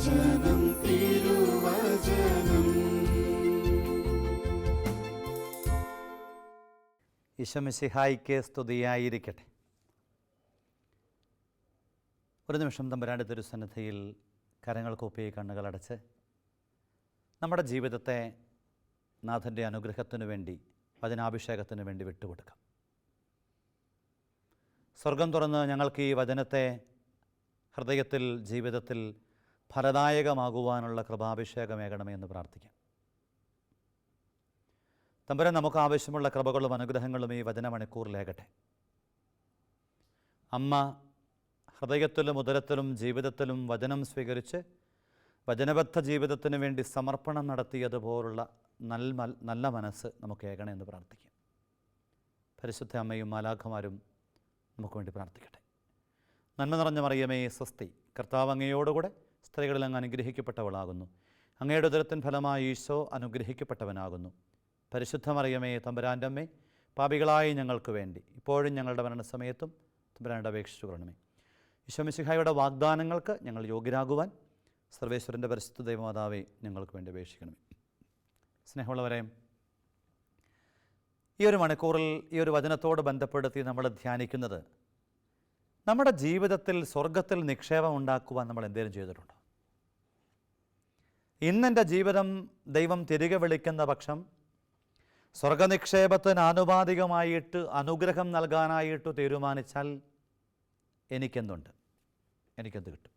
തിരുവചനം. ഈശമിസിഹായിക്ക് സ്തുതിയായിരിക്കട്ടെ. ഒരു നിമിഷം തമ്പുരാന്റെ തിരുസന്നിധിയിൽ കരങ്ങൾ കൂപ്പി കണ്ണുകളടച്ച് നമ്മുടെ ജീവിതത്തെ നാഥന്റെ അനുഗ്രഹത്തിനു വേണ്ടി വചനാഭിഷേകത്തിനു വേണ്ടി വിട്ടുകൊടുക്കാം. സ്വർഗം തുറന്ന് ഞങ്ങൾക്ക് ഈ വചനത്തെ ഹൃദയത്തിൽ ജീവിതത്തിൽ ഫലദായകമാകുവാനുള്ള കൃപാഭിഷേകമേകണമേ എന്ന് പ്രാർത്ഥിക്കാം. തമ്പുരാൻ നമുക്ക് ആവശ്യമുള്ള കൃപകളും അനുഗ്രഹങ്ങളും ഈ വചനമണിക്കൂറിലേകട്ടെ. അമ്മ ഹൃദയത്തിലും ഉദരത്തിലും ജീവിതത്തിലും വചനം സ്വീകരിച്ച് വചനബദ്ധ ജീവിതത്തിന് വേണ്ടി സമർപ്പണം നടത്തിയതുപോലുള്ള നല്ല നല്ല മനസ്സ് നമുക്ക് ഏകണേ എന്ന് പ്രാർത്ഥിക്കാം. പരിശുദ്ധ അമ്മയും മാലാഖമാരും നമുക്ക് വേണ്ടി പ്രാർത്ഥിക്കട്ടെ. നന്മ നിറഞ്ഞ മറിയമേ സ്വസ്തി. കർത്താവ് അങ്ങയോടുകൂടെ സ്ത്രീകളിൽ അങ്ങ് അനുഗ്രഹിക്കപ്പെട്ടവളാകുന്നു. അങ്ങയുടെ ഉദരത്തിൻ ഫലമായി ഈശോ അനുഗ്രഹിക്കപ്പെട്ടവനാകുന്നു. പരിശുദ്ധമറിയമേ തമ്പുരാന്റെ പാപികളായ ഞങ്ങൾക്ക് വേണ്ടി ഇപ്പോഴും ഞങ്ങളുടെ മരണസമയത്തും തമ്പരാന്റെ അപേക്ഷിച്ചു കൊള്ളണമേ. ഈശോമിശിഹായുടെ വാഗ്ദാനങ്ങൾക്ക് ഞങ്ങൾ യോഗ്യരാകുവാൻ സർവേശ്വരന്റെ പരിശുദ്ധ ദൈവമാതാവെ ഞങ്ങൾക്ക് വേണ്ടി അപേക്ഷിക്കണമേ. സ്നേഹമുള്ളവരെ ഈ ഒരു മണിക്കൂറിൽ ഈ ഒരു വചനത്തോട് ബന്ധപ്പെടുത്തി നമ്മൾ ധ്യാനിക്കുന്നത് നമ്മുടെ ജീവിതത്തിൽ സ്വർഗത്തിൽ നിക്ഷേപം ഉണ്ടാക്കുവാൻ നമ്മൾ എന്തെങ്കിലും ചെയ്തിട്ടുണ്ടോ? ഇന്നെന്റെ ജീവിതം ദൈവം തിരികെ വിളിക്കുന്ന പക്ഷം സ്വർഗനിക്ഷേപത്തിന് ആനുപാതികമായിട്ട് അനുഗ്രഹം നൽകാനായിട്ട് തീരുമാനിച്ചാൽ എനിക്കെന്തുണ്ട്? എനിക്കെന്ത് കിട്ടും?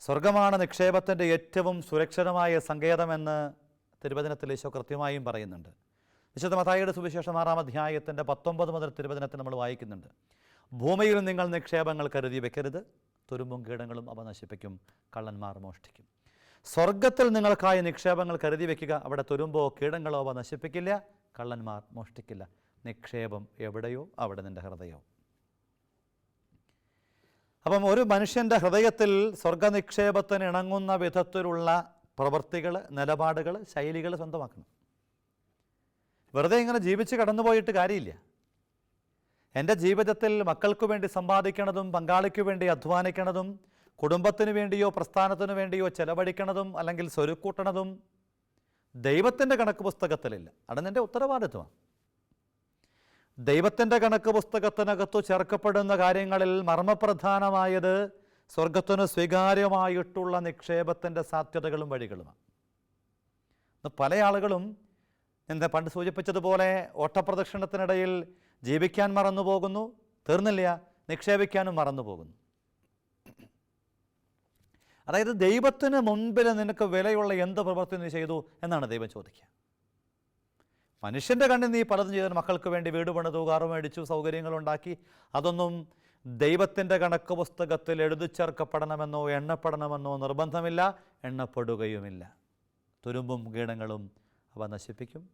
സ്വർഗമാണ് നിക്ഷേപത്തിന്റെ ഏറ്റവും സുരക്ഷിതമായ സങ്കേതമെന്ന് തിരുവചനത്തിൽ ഈശോ കൃത്യമായും പറയുന്നുണ്ട്. വിശുദ്ധ മതായിയുടെ സുവിശേഷം ആറാം അധ്യായത്തിന്റെ പത്തൊമ്പത് മുതൽ തിരുവചനത്തിൽ നമ്മൾ വായിക്കുന്നുണ്ട്. ഭൂമിയിൽ നിങ്ങൾ നിക്ഷേപങ്ങൾ കരുതി വെക്കരുത് തുരുമ്പും കീടങ്ങളും അവ നശിപ്പിക്കും കള്ളന്മാർ മോഷ്ടിക്കും. സ്വർഗത്തിൽ നിങ്ങൾക്കായി നിക്ഷേപങ്ങൾ കരുതി വെക്കുക അവിടെ തുരുമ്പോ കീടങ്ങളോ അവ നശിപ്പിക്കില്ല കള്ളന്മാർ മോഷ്ടിക്കില്ല. നിക്ഷേപം എവിടെയോ അവിടെ നിന്റെ ഹൃദയവും അപ്പം ഒരു മനുഷ്യന്റെ ഹൃദയത്തിൽ സ്വർഗനിക്ഷേപത്തിന് ഇണങ്ങുന്ന വിധത്തിലുള്ള പ്രവൃത്തികൾ നിലപാടുകൾ ശൈലികൾ സ്വന്തമാക്കണം. വെറുതെ ഇങ്ങനെ ജീവിച്ച് കടന്നുപോയിട്ട് കാര്യമില്ല. എന്റെ ജീവിതത്തിൽ മക്കൾക്ക് വേണ്ടി സമ്പാദിക്കണതും പങ്കാളിക്ക് വേണ്ടി അധ്വാനിക്കണതും കുടുംബത്തിന് വേണ്ടിയോ പ്രസ്ഥാനത്തിന് വേണ്ടിയോ ചെലവഴിക്കണതും അല്ലെങ്കിൽ സ്വരുക്കൂട്ടണതും ദൈവത്തിന്റെ കണക്ക് പുസ്തകത്തിലില്ല. അത് എന്റെ ഉത്തരവാദിത്വമാണ് ദൈവത്തിന്റെ കണക്ക് പുസ്തകത്തിനകത്തു ചേർക്കപ്പെടുന്ന കാര്യങ്ങളിൽ മർമ്മപ്രധാനമായത് സ്വർഗത്തിന് സ്വീകാര്യമായിട്ടുള്ള നിക്ഷേപത്തിന്റെ സാധ്യതകളും വഴികളുമാണ്. പല ആളുകളും എന്താ പണ്ട് സൂചിപ്പിച്ചതുപോലെ ഓട്ടപ്രദക്ഷിണത്തിനിടയിൽ ജീവിക്കാൻ മറന്നു പോകുന്നു തീർന്നില്ല നിക്ഷേപിക്കാനും മറന്നു പോകുന്നു അതായത് ദൈവത്തിന് മുൻപിൽ നിനക്ക് വിലയുള്ള എന്ത് പ്രവൃത്തി നീ ചെയ്തു എന്നാണ് ദൈവം ചോദിക്കുക. മനുഷ്യന്റെ കണ്ണിൽ നീ പലതും ചെയ്ത മക്കൾക്ക് വേണ്ടി വീട് പണിതു കാറ് മേടിച്ചു സൗകര്യങ്ങളുണ്ടാക്കി അതൊന്നും ദൈവത്തിന്റെ കണക്ക് പുസ്തകത്തിൽ എഴുതി ചേർക്കപ്പെടണമെന്നോ എണ്ണപ്പെടണമെന്നോ നിർബന്ധമില്ല എണ്ണപ്പെടുകയുമില്ല. തുരുമ്പും കീടങ്ങളും അവ നശിപ്പിക്കും.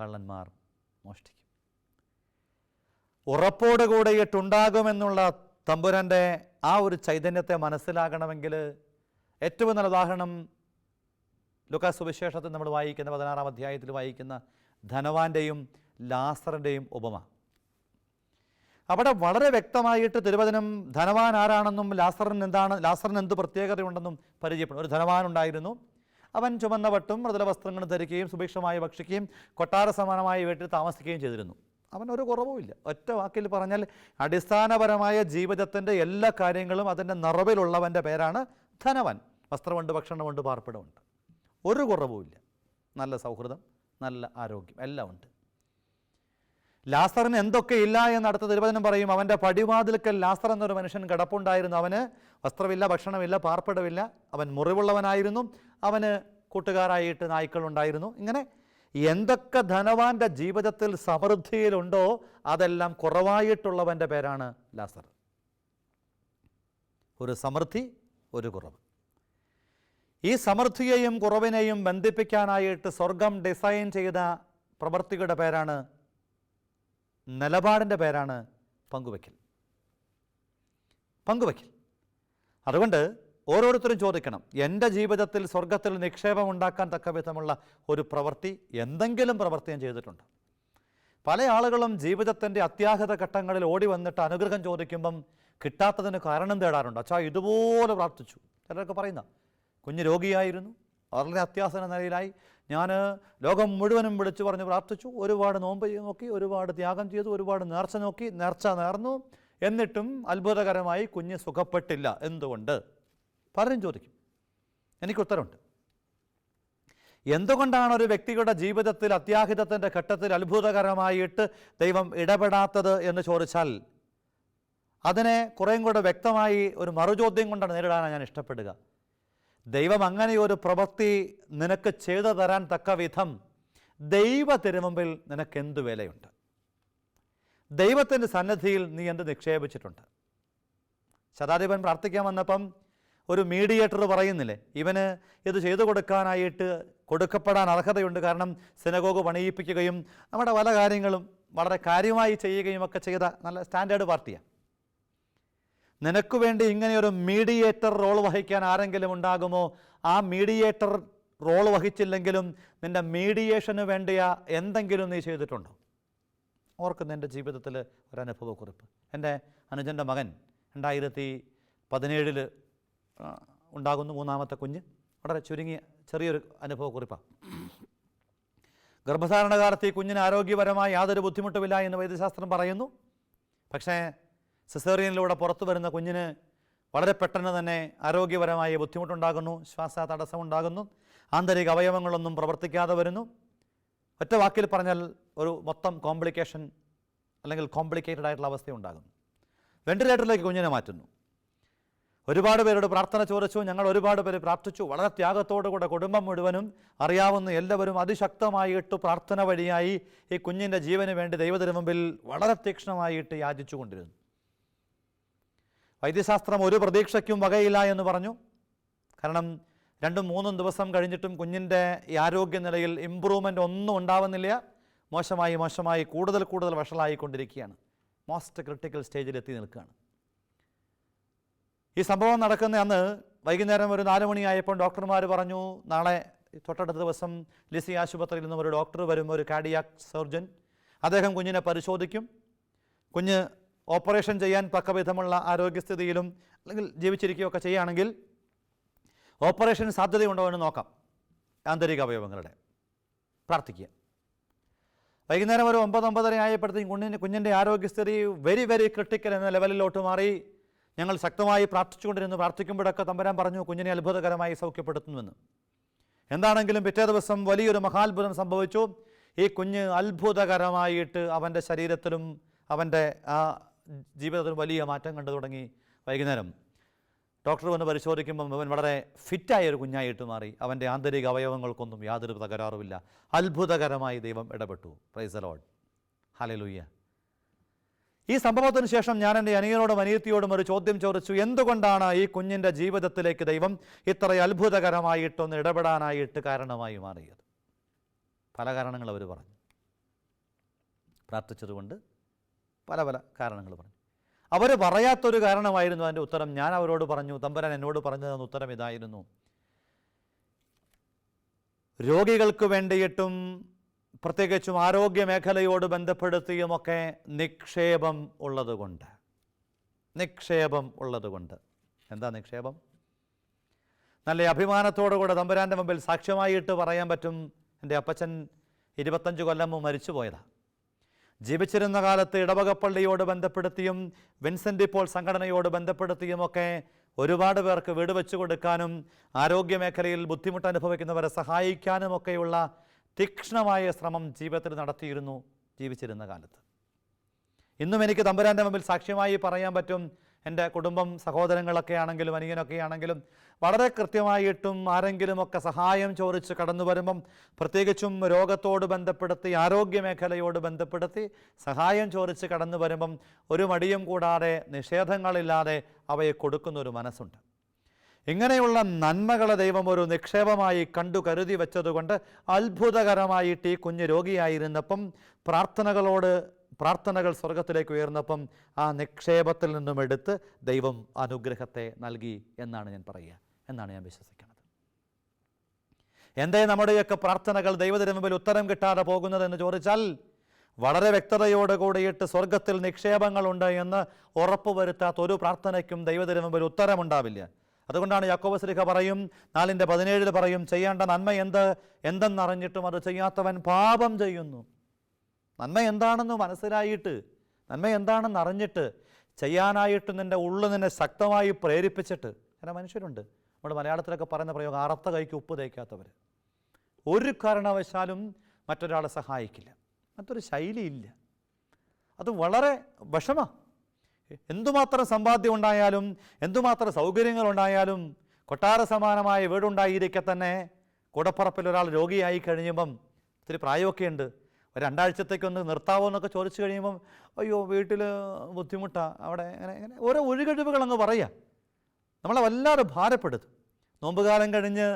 കള്ളന്മാർ മോഷ്ടിക്കും. ഉറപ്പോടുകൂടിയിട്ടുണ്ടാകുമെന്നുള്ള തമ്പുരന്റെ ആ ഒരു ചൈതന്യത്തെ മനസ്സിലാകണമെങ്കിൽ ഏറ്റവും നല്ല ഉദാഹരണം ലുക്കാ സുവിശേഷത്തിൽ നമ്മൾ വായിക്കുന്ന പതിനാറാം അധ്യായത്തിൽ വായിക്കുന്ന ധനവാന്റെയും ലാസറിന്റെയും ഉപമ. അവിടെ വളരെ വ്യക്തമായിട്ട് തിരുവചനം ധനവാൻ ആരാണെന്നും ലാസറിന് എന്താണ് ലാസറിന് എന്ത് പ്രത്യേകതയുണ്ടെന്നും പരിചയപ്പെടും. ഒരു ധനവാൻ ഉണ്ടായിരുന്നു. അവൻ ചുമന്ന വട്ടും മൃദുല വസ്ത്രങ്ങളും ധരിക്കുകയും സുഭിക്ഷമായി ഭക്ഷിക്കുകയും കൊട്ടാര സമാനമായി വീട്ടിൽ താമസിക്കുകയും ചെയ്തിരുന്നു. അവൻ ഒരു കുറവുമില്ല ഒറ്റ വാക്കിൽ പറഞ്ഞാൽ അടിസ്ഥാനപരമായ ജീവിതത്തിന്റെ എല്ലാ കാര്യങ്ങളും അതിന്റെ നിറവിലുള്ളവന്റെ പേരാണ് ധനവൻ. വസ്ത്രമുണ്ട് ഭക്ഷണമുണ്ട് പാർപ്പിടമുണ്ട്. ഒരു കുറവുമില്ല നല്ല സൗഹൃദം നല്ല ആരോഗ്യം എല്ലാം ഉണ്ട്. ലാസറിന് എന്തൊക്കെ ഇല്ല എന്ന് അടുത്ത തിരുവചനം പറയും. അവന്റെ പടിവാതിൽക്കൽ ലാസർ എന്നൊരു മനുഷ്യൻ കിടപ്പുണ്ടായിരുന്നു. അവന് വസ്ത്രമില്ല ഭക്ഷണമില്ല പാർപ്പിടമില്ല. അവൻ മുറിവുള്ളവനായിരുന്നു. അവന് കൂട്ടുകാരായിട്ട് നായ്ക്കളുണ്ടായിരുന്നു. ഇങ്ങനെ എന്തൊക്കെ ധനവാന്റെ ജീവിതത്തിൽ സമൃദ്ധിയിലുണ്ടോ അതെല്ലാം കുറവായിട്ടുള്ളവന്റെ പേരാണ് ലാസർ. ഒരു സമൃദ്ധി ഒരു കുറവ്. ഈ സമൃദ്ധിയെയും കുറവിനെയും ബന്ധിപ്പിക്കാനായിട്ട് സ്വർഗം ഡിസൈൻ ചെയ്ത പ്രവൃത്തിയുടെ പേരാണ് നിലപാടിന്റെ പേരാണ് പങ്കുവയ്ക്കൽ പങ്കുവയ്ക്കൽ അതുകൊണ്ട് ഓരോരുത്തരും ചോദിക്കണം എന്റെ ജീവിതത്തിൽ സ്വർഗത്തിൽ നിക്ഷേപം ഉണ്ടാക്കാൻ തക്ക വിധമുള്ള ഒരു പ്രവൃത്തി എന്തെങ്കിലും പ്രവൃത്തി ഞാൻ ചെയ്തിട്ടുണ്ട്? പല ആളുകളും ജീവിതത്തിന്റെ അത്യാഹിത ഘട്ടങ്ങളിൽ ഓടി വന്നിട്ട് അനുഗ്രഹം ചോദിക്കുമ്പം കിട്ടാത്തതിന് കാരണം തേടാറുണ്ട്. അച്ഛാ ഇതുപോലെ പ്രാർത്ഥിച്ചു. ചിലരൊക്കെ പറയുന്ന കുഞ്ഞ് രോഗിയായിരുന്നു വളരെ അത്യാസന നിലയിലായി. ഞാൻ ലോകം മുഴുവനും വിളിച്ചു പറഞ്ഞ് പ്രാർത്ഥിച്ചു. ഒരുപാട് നോമ്പ് നോക്കി ഒരുപാട് ത്യാഗം ചെയ്തു ഒരുപാട് നേർച്ച നോക്കി നേർച്ച നേർന്നു. എന്നിട്ടും അത്ഭുതകരമായി കുഞ്ഞ് സുഖപ്പെട്ടില്ല. എന്തുകൊണ്ട്? പലരും ചോദിക്കും. എനിക്ക് ഉത്തരമുണ്ട്. എന്തുകൊണ്ടാണ് ഒരു വ്യക്തിയുടെ ജീവിതത്തിൽ അത്യാഹിതത്തിന്റെ ഘട്ടത്തിൽ അത്ഭുതകരമായിട്ട് ദൈവം ഇടപെടാത്തത് എന്ന് ചോദിച്ചാൽ അതിനെ കുറേയും കൂടെ വ്യക്തമായി ഒരു മറുചോദ്യം കൊണ്ടാണ് നേരിടാനാണ് ഞാൻ ഇഷ്ടപ്പെടുക. ദൈവം അങ്ങനെ ഒരു പ്രവൃത്തി നിനക്ക് ചെയ്തു തരാൻ തക്ക വിധം ദൈവ തിരുമുമ്പിൽ നിനക്ക് എന്ത് വിലയുണ്ട്? ദൈവത്തിന്റെ സന്നദ്ധിയിൽ നീ എന്ത് നിക്ഷേപിച്ചിട്ടുണ്ട്? ശതാധിപൻ പ്രാർത്ഥിക്കാൻ വന്നപ്പം ഒരു മീഡിയേറ്റർ പറയുന്നില്ലേ? ഇവന് ഇത് ചെയ്തു കൊടുക്കാനായിട്ട് കൊടുക്കപ്പെടാൻ അർഹതയുണ്ട്. കാരണം സിനഗോഗ് പണിയിപ്പിക്കുകയും നമ്മുടെ പല കാര്യങ്ങളും വളരെ കാര്യമായി ചെയ്യുകയും ഒക്കെ ചെയ്ത നല്ല സ്റ്റാൻഡേർഡ് പാർട്ടിയാണ് നിനക്ക് വേണ്ടി ഇങ്ങനെ ഒരു മീഡിയേറ്റർ റോൾ വഹിക്കാൻ ആരെങ്കിലും ഉണ്ടാകുമോ? ആ മീഡിയേറ്റർ റോൾ വഹിച്ചില്ലെങ്കിലും നിന്റെ മീഡിയേഷന് വേണ്ടിയ എന്തെങ്കിലും നീ ചെയ്തിട്ടുണ്ടോ? ഓർക്കുന്ന എന്റെ ജീവിതത്തിൽ ഒരനുഭവക്കുറിപ്പ്. എന്റെ അനുജന്റെ മകൻ രണ്ടായിരത്തി പതിനേഴിൽ ഉണ്ടാകുന്നു മൂന്നാമത്തെ കുഞ്ഞ്. വളരെ ചുരുങ്ങിയ ചെറിയൊരു അനുഭവക്കുറിപ്പാണ് ഗർഭധാരണ കാലത്ത് ഈ കുഞ്ഞിന് ആരോഗ്യപരമായി യാതൊരു ബുദ്ധിമുട്ടുമില്ല എന്ന് വൈദ്യശാസ്ത്രം പറയുന്നു. പക്ഷേ സിസേറിയനിലൂടെ പുറത്തു വരുന്ന കുഞ്ഞിന് വളരെ പെട്ടെന്ന് തന്നെ ആരോഗ്യപരമായ ബുദ്ധിമുട്ടുണ്ടാകുന്നു ശ്വാസ തടസ്സമുണ്ടാകുന്നു ആന്തരിക അവയവങ്ങളൊന്നും പ്രവർത്തിക്കാതെ വരുന്നു. ഒറ്റ വാക്കിൽ പറഞ്ഞാൽ ഒരു മൊത്തം കോംപ്ലിക്കേഷൻ അല്ലെങ്കിൽ കോംപ്ലിക്കേറ്റഡ് ആയിട്ടുള്ള അവസ്ഥ ഉണ്ടാകുന്നു വെന്റിലേറ്ററിലേക്ക് കുഞ്ഞിനെ മാറ്റുന്നു. ഒരുപാട് പേരോട് പ്രാർത്ഥന ചോദിച്ചു ഞങ്ങൾ ഒരുപാട് പേര് പ്രാർത്ഥിച്ചു. വളരെ ത്യാഗത്തോടു കൂടെ കുടുംബം മുഴുവനും അറിയാവുന്ന എല്ലാവരും അതിശക്തമായിട്ട് പ്രാർത്ഥന വഴിയായി ഈ കുഞ്ഞിന്റെ ജീവന് വേണ്ടി ദൈവത്തിന് മുമ്പിൽ വളരെ തീക്ഷ്ണമായിട്ട് യാചിച്ചു കൊണ്ടിരുന്നു വൈദ്യശാസ്ത്രം ഒരു പ്രതീക്ഷയ്ക്കും വകയില്ല എന്ന് പറഞ്ഞു. കാരണം രണ്ടും മൂന്നും ദിവസം കഴിഞ്ഞിട്ടും കുഞ്ഞിന്റെ ഈ ആരോഗ്യനിലയിൽ ഇമ്പ്രൂവ്മെന്റ് ഒന്നും ഉണ്ടാവുന്നില്ല. മോശമായി മോശമായി കൂടുതൽ കൂടുതൽ വഷളായിക്കൊണ്ടിരിക്കുകയാണ്. മോസ്റ്റ് ക്രിട്ടിക്കൽ സ്റ്റേജിൽ എത്തി നിൽക്കുകയാണ്. ഈ സംഭവം നടക്കുന്ന അന്ന് വൈകുന്നേരം ഒരു നാല് മണിയായപ്പോൾ ഡോക്ടർമാർ പറഞ്ഞു നാളെ തൊട്ടടുത്ത ദിവസം ലിസി ആശുപത്രിയിൽ നിന്നും ഒരു ഡോക്ടർ വരും ഒരു കാർഡിയാക് സർജൻ. അദ്ദേഹം കുഞ്ഞിനെ പരിശോധിക്കും. കുഞ്ഞ് ഓപ്പറേഷൻ ചെയ്യാൻ തക്കവിധമുള്ള ആരോഗ്യസ്ഥിതിയിലും അല്ലെങ്കിൽ ജീവിച്ചിരിക്കുകയൊക്കെ ചെയ്യുകയാണെങ്കിൽ ഓപ്പറേഷൻ സാധ്യതയുണ്ടോ എന്ന് നോക്കാം. ആന്തരിക അവയവങ്ങളുടെ പ്രാർത്ഥിക്കുക. വൈകുന്നേരം ഒരു ഒമ്പത് ഒമ്പതര ആയപ്പോഴത്തേക്കും കുഞ്ഞിന്റെ കുഞ്ഞിന്റെ ആരോഗ്യസ്ഥിതി വെരി വെരി ക്രിട്ടിക്കൽ എന്ന ലെവലിലോട്ട് മാറി. ഞങ്ങൾ ശക്തമായി പ്രാർത്ഥിച്ചുകൊണ്ടിരുന്നു പ്രാർത്ഥിക്കുമ്പോഴൊക്കെ തമ്പരാൻ പറഞ്ഞു കുഞ്ഞിനെ അത്ഭുതകരമായി സൗഖ്യപ്പെടുത്തുന്നുവെന്ന്. എന്താണെങ്കിലും പിറ്റേ ദിവസം വലിയൊരു മഹാത്ഭുതം സംഭവിച്ചു. ഈ കുഞ്ഞ് അത്ഭുതകരമായിട്ട് അവന്റെ ശരീരത്തിലും അവന്റെ ആ ജീവിതത്തിലും വലിയ മാറ്റം കണ്ടു തുടങ്ങി വൈകുന്നേരം. ഡോക്ടർ വന്ന് പരിശോധിക്കുമ്പം അവൻ വളരെ ഫിറ്റായ ഒരു കുഞ്ഞായിട്ട് മാറി. അവന്റെ ആന്തരിക അവയവങ്ങൾക്കൊന്നും യാതൊരു തകരാറുമില്ല. അത്ഭുതകരമായി ദൈവം ഇടപെട്ടു. പ്രൈസ് അലോഡ് ഹലലുയ്യ ഈ സംഭവത്തിന് ശേഷം ഞാൻ എന്റെ അനിയനോടും അനിയത്തിയോടും ഒരു ചോദ്യം ചോദിച്ചു. എന്തുകൊണ്ടാണ് ഈ കുഞ്ഞിന്റെ ജീവിതത്തിലേക്ക് ദൈവം ഇത്ര അത്ഭുതകരമായിട്ടൊന്ന് ഇടപെടാനായിട്ട് കാരണമായി മാറിയത്? പല കാരണങ്ങൾ അവർ പറഞ്ഞു. പ്രാർത്ഥിച്ചതുകൊണ്ട് പല പല കാരണങ്ങൾ പറഞ്ഞു. അവർ പറയാത്തൊരു കാരണമായിരുന്നു അതിന്റെ ഉത്തരം. ഞാൻ അവരോട് പറഞ്ഞു തമ്പരാൻ എന്നോട് പറഞ്ഞു തന്ന ഉത്തരം ഇതായിരുന്നു. രോഗികൾക്ക് വേണ്ടിയിട്ടും പ്രത്യേകിച്ചും ആരോഗ്യ മേഖലയോട് ബന്ധപ്പെടുത്തിയുമൊക്കെ നിക്ഷേപം ഉള്ളതുകൊണ്ട്. നിക്ഷേപം ഉള്ളതുകൊണ്ട്. എന്താ നിക്ഷേപം? നല്ല അഭിമാനത്തോടു കൂടെ തമ്പുരാന്റെ മുമ്പിൽ സാക്ഷ്യമായിട്ട് പറയാൻ പറ്റും എന്റെ അപ്പച്ചൻ ഇരുപത്തഞ്ച് കൊല്ലം മരിച്ചു പോയതാണ് ജീവിച്ചിരുന്ന കാലത്ത് ഇടവകപ്പള്ളിയോട് ബന്ധപ്പെടുത്തിയും വിൻസെന്റ് ഇപ്പോൾ സംഘടനയോട് ബന്ധപ്പെടുത്തിയുമൊക്കെ ഒരുപാട് പേർക്ക് വീട് വെച്ചു കൊടുക്കാനും ആരോഗ്യ മേഖലയിൽ ബുദ്ധിമുട്ട് അനുഭവിക്കുന്നവരെ സഹായിക്കാനുമൊക്കെയുള്ള തീക്ഷ്ണമായ ശ്രമം ജീവിതത്തിൽ നടത്തിയിരുന്നു ജീവിച്ചിരുന്ന കാലത്ത്. ഇന്നും എനിക്ക് തമ്പുരാന്റെ മുമ്പിൽ സാക്ഷ്യമായി പറയാൻ പറ്റും. എന്റെ കുടുംബം സഹോദരങ്ങളൊക്കെ ആണെങ്കിലും അനിയനൊക്കെ ആണെങ്കിലും വളരെ കൃത്യമായിട്ടും ആരെങ്കിലുമൊക്കെ സഹായം ചോദിച്ച് കടന്നു വരുമ്പം പ്രത്യേകിച്ചും രോഗത്തോട് ബന്ധപ്പെടുത്തി ആരോഗ്യ മേഖലയോട് ബന്ധപ്പെടുത്തി സഹായം ചോദിച്ച് കടന്നു വരുമ്പം ഒരു മടിയും കൂടാതെ നിഷേധങ്ങളില്ലാതെ അവയെ കൊടുക്കുന്നൊരു മനസ്സുണ്ട്. ഇങ്ങനെയുള്ള നന്മകളെ ദൈവം ഒരു നിക്ഷേപമായി കണ്ടു കരുതി വെച്ചതുകൊണ്ട് അത്ഭുതകരമായിട്ട് ഈ കുഞ്ഞ് രോഗിയായിരുന്നപ്പം പ്രാർത്ഥനകളോട് പ്രാർത്ഥനകൾ സ്വർഗത്തിലേക്ക് ഉയർന്നപ്പം ആ നിക്ഷേപത്തിൽ നിന്നും എടുത്ത് ദൈവം അനുഗ്രഹത്തെ നൽകി എന്നാണ് ഞാൻ പറയുക. എന്നാണ് ഞാൻ വിശ്വസിക്കുന്നത്. എന്തേ നമ്മുടെയൊക്കെ പ്രാർത്ഥനകൾ ദൈവത്തിന് മുമ്പിൽ ഉത്തരം കിട്ടാതെ പോകുന്നതെന്ന് ചോദിച്ചാൽ വളരെ വ്യക്തതയോട് കൂടിയിട്ട് സ്വർഗത്തിൽ നിക്ഷേപങ്ങളുണ്ട് എന്ന് ഉറപ്പുവരുത്താത്ത ഒരു പ്രാർത്ഥനയ്ക്കും ദൈവത്തിന് മുമ്പിൽ ഉത്തരമുണ്ടാവില്ല. അതുകൊണ്ടാണ് യാക്കോബ് ശ്രീഖ പറയും നാലിന്റെ പതിനേഴിൽ പറയും ചെയ്യേണ്ട നന്മ എന്ത്? എന്തെന്നറിഞ്ഞിട്ടും അത് ചെയ്യാത്തവൻ പാപം ചെയ്യുന്നു. നന്മ എന്താണെന്ന് മനസ്സിലായിട്ട് നന്മ എന്താണെന്ന് അറിഞ്ഞിട്ട് ചെയ്യാനായിട്ട് നിന്റെ ഉള്ളു നിന്നെ ശക്തമായി പ്രേരിപ്പിച്ചിട്ട്. അങ്ങനെ മനുഷ്യരുണ്ട്. നമ്മുടെ മലയാളത്തിലൊക്കെ പറയുന്ന പ്രയോഗം അറുത്ത കൈക്ക് ഉപ്പ് തേക്കാത്തവർ ഒരു കാരണവശാലും മറ്റൊരാളെ സഹായിക്കില്ല. മറ്റൊരു ശൈലിയില്ല. അത് വളരെ വിഷമമാണ് എന്തുമാത്രം സമ്പാദ്യം ഉണ്ടായാലും എന്തുമാത്രം സൗകര്യങ്ങൾ ഉണ്ടായാലും കൊട്ടാര സമാനമായ വീടുണ്ടായിരിക്കെ തന്നെ കൂടപ്പറപ്പിൽ ഒരാൾ രോഗിയായി കഴിയുമ്പം ഇത്തിരി പ്രായമൊക്കെ ഉണ്ട് ഒരു രണ്ടാഴ്ചത്തേക്കൊന്ന് നിർത്താവോ എന്നൊക്കെ ചോദിച്ചു കഴിയുമ്പം അയ്യോ വീട്ടിൽ ബുദ്ധിമുട്ടാണ് അവിടെ അങ്ങനെ അങ്ങനെ ഓരോ ഒഴികഴിവുകൾ അങ്ങ് പറയുക നമ്മളെ വല്ലാതെ ഭാരപ്പെടുത്തും. നോമ്പുകാലം കഴിഞ്ഞ്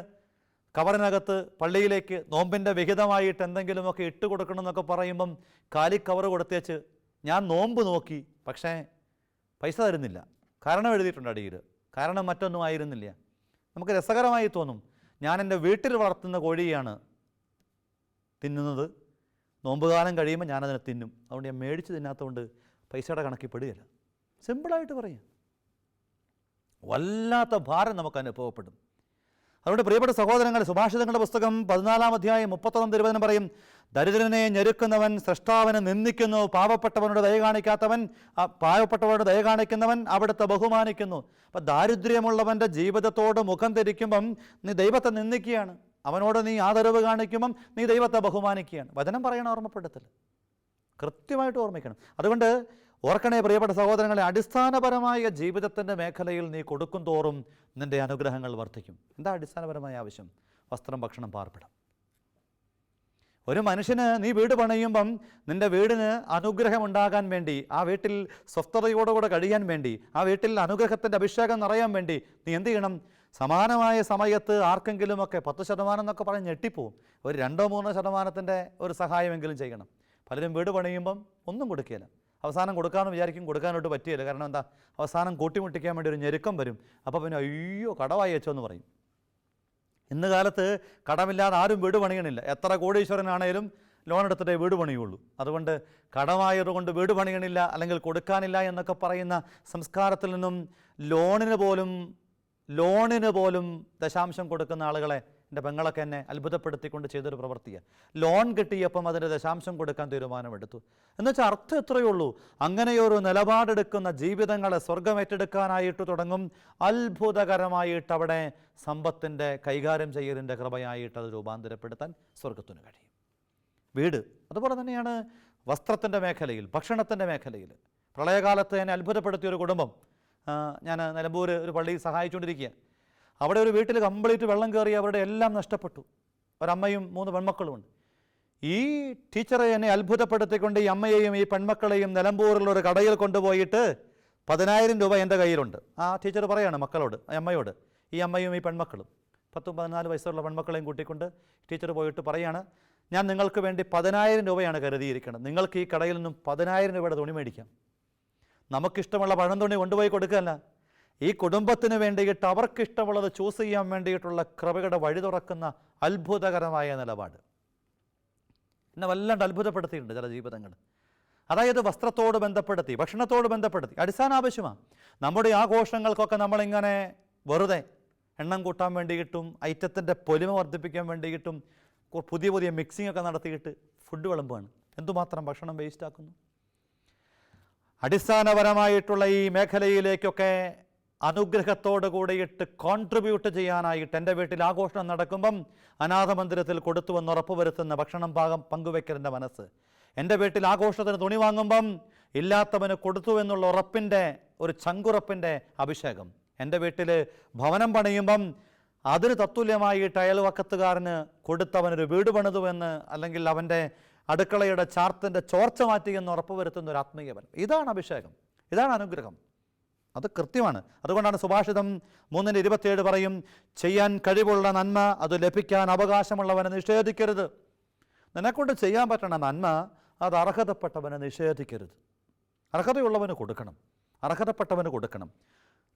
കവറിനകത്ത് പള്ളിയിലേക്ക് നോമ്പിന്റെ വിഹിതമായിട്ട് എന്തെങ്കിലുമൊക്കെ ഇട്ട് കൊടുക്കണമെന്നൊക്കെ പറയുമ്പം കാലി കവർ കൊടുത്തേച്ച് ഞാൻ നോമ്പ് നോക്കി. പക്ഷേ പൈസ തരുന്നില്ല. കാരണം എഴുതിയിട്ടുണ്ട് അടിയിൽ. കാരണം മറ്റൊന്നും ആയിരുന്നില്ല. നമുക്ക് രസകരമായി തോന്നും ഞാൻ എന്റെ വീട്ടിൽ വളർത്തുന്ന കോഴിയാണ് തിന്നുന്നത്. നോമ്പുകാലം കഴിയുമ്പോൾ ഞാനതിനെ തിന്നും. അതുകൊണ്ട് ഞാൻ മേടിച്ച് തിന്നാത്തതുകൊണ്ട് പൈസയുടെ കണക്കിൽ പെടുകയില്ല. സിമ്പിളായിട്ട് പറയാം. വല്ലാത്ത ഭാരം നമുക്ക് അനുഭവപ്പെടും അതുകൊണ്ട് പ്രിയപ്പെട്ട സഹോദരങ്ങൾ സുഭാഷിതങ്ങളുടെ പുസ്തകം പതിനാലാം അധ്യായം മുപ്പത്തൊന്നാം തിരുവചനം പറയും ദരിദ്രനെ ഞെരുക്കുന്നവൻ സൃഷ്ടാവിനെ നിന്ദിക്കുന്നു പാവപ്പെട്ടവനോട് ദയ കാണിക്കാത്തവൻ പാവപ്പെട്ടവനോട് ദയ കാണിക്കുന്നവൻ അവിടുത്തെ ബഹുമാനിക്കുന്നു. അപ്പം ദാരിദ്ര്യമുള്ളവന്റെ ജീവിതത്തോട് മുഖം തിരിക്കുമ്പം നീ ദൈവത്തെ നിന്ദിക്കുകയാണ്. അവനോട് നീ ആദരവ് കാണിക്കുമ്പം നീ ദൈവത്തെ ബഹുമാനിക്കുകയാണ്. വചനം പറയണ ഓർമ്മപ്പെടുത്തൽ കൃത്യമായിട്ട് ഓർമ്മിക്കണം. അതുകൊണ്ട് ഓർക്കണേ പ്രിയപ്പെട്ട സഹോദരങ്ങളെ അടിസ്ഥാനപരമായ ജീവിതത്തിന്റെ മേഖലയിൽ നീ കൊടുക്കും തോറും നിന്റെ അനുഗ്രഹങ്ങൾ വർദ്ധിക്കും. എന്താ അടിസ്ഥാനപരമായ ആവശ്യം? വസ്ത്രം ഭക്ഷണം പാർപ്പിടം. ഒരു മനുഷ്യന് നീ വീട് പണിയുമ്പം നിന്റെ വീടിന് അനുഗ്രഹം ഉണ്ടാകാൻ വേണ്ടി ആ വീട്ടിൽ സ്വസ്ഥതയോടുകൂടെ കഴിയാൻ വേണ്ടി ആ വീട്ടിൽ അനുഗ്രഹത്തിന്റെ അഭിഷേകം നിറയാൻ വേണ്ടി നീ എന്ത് ചെയ്യണം? സമാനമായ സമയത്ത് ആർക്കെങ്കിലുമൊക്കെ പത്ത് ശതമാനം എന്നൊക്കെ പറഞ്ഞ് ഞെട്ടിപ്പോവും. ഒരു രണ്ടോ മൂന്നോ ശതമാനത്തിന്റെ ഒരു സഹായമെങ്കിലും ചെയ്യണം. പലരും വീട് പണിയുമ്പം ഒന്നും കൊടുക്കുകയില്ല അവസാനം കൊടുക്കാമെന്ന് വിചാരിക്കും കൊടുക്കാനോട്ട് പറ്റിയില്ല കാരണം എന്താ? അവസാനം കൂട്ടിമുട്ടിക്കാൻ വേണ്ടി ഒരു ഞെരുക്കം വരും. അപ്പോൾ പിന്നെ അയ്യോ കടവായി വെച്ചോ എന്ന് പറയും. ഇന്ന് കാലത്ത് കടമില്ലാതെ ആരും വീട് പണിയണില്ല. എത്ര കോടീശ്വരനാണേലും ലോൺ എടുത്തിട്ടേ വീട് പണിയുള്ളൂ. അതുകൊണ്ട് കടമായതുകൊണ്ട് വീട് പണിയണില്ല അല്ലെങ്കിൽ കൊടുക്കാനില്ല എന്നൊക്കെ പറയുന്ന സംസ്കാരത്തിൽ നിന്നും ലോണിന് പോലും ലോണിന് പോലും ദശാംശം കൊടുക്കുന്ന ആളുകളെ എന്റെ പെങ്ങളൊക്കെ എന്നെ അത്ഭുതപ്പെടുത്തിക്കൊണ്ട് ചെയ്തൊരു പ്രവൃത്തിയാണ് ലോൺ കിട്ടിയപ്പം അതിന്റെ ദശാംശം കൊടുക്കാൻ തീരുമാനമെടുത്തു. എന്നുവെച്ചാൽ അർത്ഥം എത്രയേ ഉള്ളൂ? അങ്ങനെയൊരു നിലപാടെടുക്കുന്ന ജീവിതങ്ങളെ സ്വർഗം ഏറ്റെടുക്കാനായിട്ട് തുടങ്ങും. അത്ഭുതകരമായിട്ട് അവിടെ സമ്പത്തിന്റെ കൈകാര്യം ചെയ്യലിന്റെ കൃപയായിട്ട് അത് രൂപാന്തരപ്പെടുത്താൻ സ്വർഗത്തിന് കഴിയും. വീട് അതുപോലെ തന്നെയാണ് വസ്ത്രത്തിന്റെ മേഖലയിൽ ഭക്ഷണത്തിന്റെ മേഖലയിൽ. പ്രളയകാലത്ത് എന്നെ അത്ഭുതപ്പെടുത്തിയ ഒരു കുടുംബം. ഞാൻ നിലമ്പൂർ ഒരു പള്ളിയിൽ സഹായിച്ചുകൊണ്ടിരിക്കുക അവിടെ ഒരു വീട്ടിൽ കംപ്ലീറ്റ് വെള്ളം കയറി അവരുടെ എല്ലാം നഷ്ടപ്പെട്ടു. ഒരമ്മയും മൂന്ന് പെൺമക്കളുമുണ്ട്. ഈ ടീച്ചറെ എന്നെ അത്ഭുതപ്പെടുത്തിക്കൊണ്ട് ഈ അമ്മയെയും ഈ പെൺമക്കളെയും നിലമ്പൂരിലുള്ള ഒരു കടയിൽ കൊണ്ടുപോയിട്ട് പതിനായിരം രൂപ എന്റെ കയ്യിലുണ്ട്. ആ ടീച്ചർ പറയാണ് മക്കളോട് അമ്മയോട് ഈ അമ്മയും ഈ പെൺമക്കളും. പത്തും പതിനാല് വയസ്സുള്ള പെൺമക്കളെയും കൂട്ടിക്കൊണ്ട് ടീച്ചർ പോയിട്ട് പറയാണ് ഞാൻ നിങ്ങൾക്ക് വേണ്ടി പതിനായിരം രൂപയാണ് കരുതിയിരിക്കുന്നത്. നിങ്ങൾക്ക് ഈ കടയിൽ നിന്നും പതിനായിരം രൂപയുടെ തുണി മേടിക്കാം. നമുക്കിഷ്ടമുള്ള പഴം തുണി കൊണ്ടുപോയി കൊടുക്കുകയല്ല. ഈ കുടുംബത്തിന് വേണ്ടിയിട്ട് അവർക്കിഷ്ടമുള്ളത് ചൂസ് ചെയ്യാൻ വേണ്ടിയിട്ടുള്ള കൃപയുടെ വഴി തുറക്കുന്ന അത്ഭുതകരമായ നിലപാട്. എന്നെ വല്ലാണ്ട് അത്ഭുതപ്പെടുത്തിയിട്ടുണ്ട് ചില ജീവിതങ്ങൾ അതായത് വസ്ത്രത്തോട് ബന്ധപ്പെടുത്തി ഭക്ഷണത്തോട് ബന്ധപ്പെടുത്തി അടിസ്ഥാന ആവശ്യമാണ് നമ്മുടെ ആഘോഷങ്ങൾക്കൊക്കെ നമ്മളിങ്ങനെ വെറുതെ എണ്ണം കൂട്ടാൻ വേണ്ടിയിട്ടും ഐറ്റത്തിന്റെ പൊലിമ വർദ്ധിപ്പിക്കാൻ വേണ്ടിയിട്ടും പുതിയ പുതിയ മിക്സിംഗ് ഒക്കെ നടത്തിയിട്ട് ഫുഡ് വിളമ്പാണ്. എന്തുമാത്രം ഭക്ഷണം വേസ്റ്റ് ആക്കുന്നു? അടിസ്ഥാനപരമായിട്ടുള്ള ഈ മേഖലയിലേക്കൊക്കെ അനുഗ്രഹത്തോട് കൂടിയിട്ട് കോൺട്രിബ്യൂട്ട് ചെയ്യാനായിട്ട് എന്റെ വീട്ടിൽ ആഘോഷണം നടക്കുമ്പം അനാഥ മന്ദിരത്തിൽ കൊടുത്തുവെന്ന് ഉറപ്പുവരുത്തുന്ന ഭക്ഷണം പാകം പങ്കുവെക്കലിന്റെ മനസ്സ്. എന്റെ വീട്ടിൽ ആഘോഷത്തിന് തുണി വാങ്ങുമ്പം ഇല്ലാത്തവന് കൊടുത്തു എന്നുള്ള ഉറപ്പിന്റെ ഒരു ചങ്കുറപ്പിന്റെ അഭിഷേകം. എന്റെ വീട്ടിൽ ഭവനം പണിയുമ്പം അതിന് തത്തുല്യമായിട്ട് അയൽവക്കത്തുകാരന് കൊടുത്തവനൊരു വീട് പണിതുവെന്ന് അല്ലെങ്കിൽ അവന്റെ അടുക്കളയുടെ ചാർത്തിന്റെ ചോർച്ച മാറ്റി എന്ന് ഉറപ്പുവരുത്തുന്ന ഒരു ആത്മീയവൻ. ഇതാണ് അഭിഷേകം. ഇതാണ് അനുഗ്രഹം. അത് കൃത്യമാണ്. അതുകൊണ്ടാണ് സുഭാഷിതം മൂന്നിന്റെ ഇരുപത്തിയേഴ് പറയും ചെയ്യാൻ കഴിവുള്ള നന്മ അത് ലഭിക്കാൻ അവകാശമുള്ളവനെ നിഷേധിക്കരുത്. നിന്നെക്കൊണ്ട് ചെയ്യാൻ പറ്റണ നന്മ അത് അർഹതപ്പെട്ടവനെ നിഷേധിക്കരുത്. അർഹതയുള്ളവന് കൊടുക്കണം. അർഹതപ്പെട്ടവന് കൊടുക്കണം.